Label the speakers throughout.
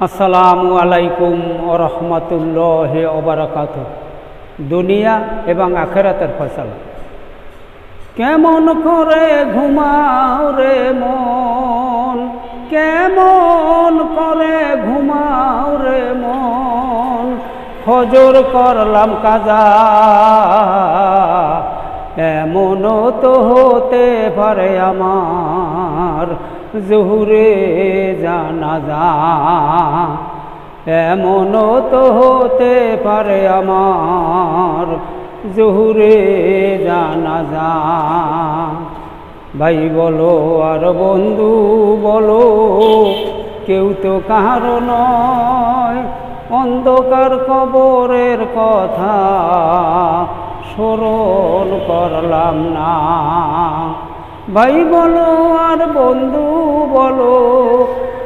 Speaker 1: আসসালামু আলাইকুম ওরহমতুল্লাহ ওবরাকাত দুনিয়া এবং আখেরাতের ফসল কেমন করে ঘুমাও রে মন? কেমন করে ঘুমাও রে মন? ফজর করলাম কাজা। এমনও তো হতে পারে আমার। জহুরে জানাজা এমনও তো হতে পারে আমার জহুরে জানাজা ভাই বলো আর বন্ধু বলো, কেউ তো কাহারও নয়, অন্ধকার কবরের কথা স্মরণ করলাম না। ভাই বলো আর বন্ধু বলো,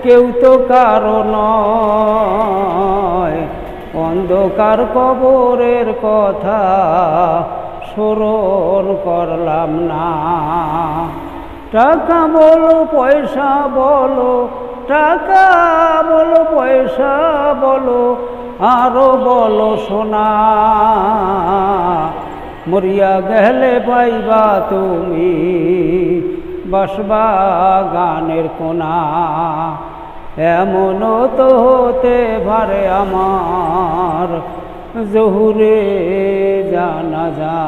Speaker 1: কেউ তো কারও নয়। অন্ধকার কবরের কথা স্মরণ করলাম না। টাকা বলো, পয়সা বলো, টাকা বলো, পয়সা বলো, আরও বলো সোনা। মরিয়া গেলে পাইবা তুমি বসবা গানের কোনা। এমনও তো হতে পারে আমার জহুরে জানা যা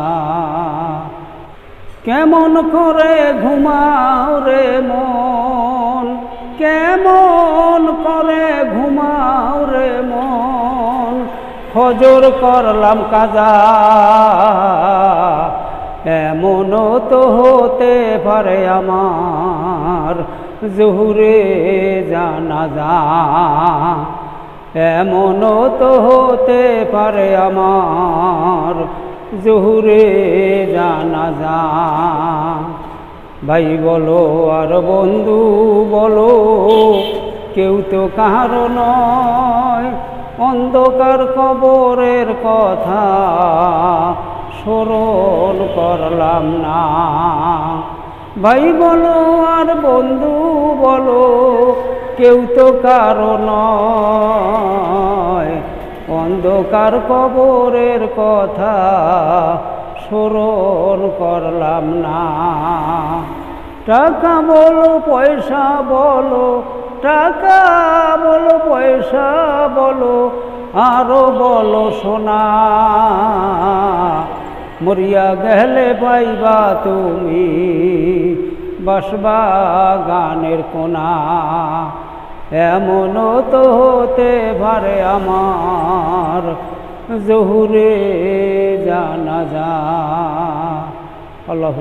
Speaker 1: কেমন করে ঘুমাও রে মন ফজর করলাম কাজা। এমনও তো হতে পারে আমার জহুরে জানা যা এমনও তো হতে পারে আমার জহুরে জানা যা ভাই বলো আর বন্ধু বলো, কেউ তো কাহারও নয়। অন্ধকার কবরের কথা স্মরণ করলাম না। ভাই বলো আর বন্ধু বলো, কেউ তো কারও নয়। অন্ধকার কবরের কথা স্মরণ করলাম না। টাকা বলো, পয়সা বলো, টাকা বলো, পয়সা বলো, আরও বলো সোনা। মরিয়া গেলে পাইবা তুমি বসবা গানের কোনা। এমনও তো হতে পারে আমার জহুরে জানা যা আল্লাহ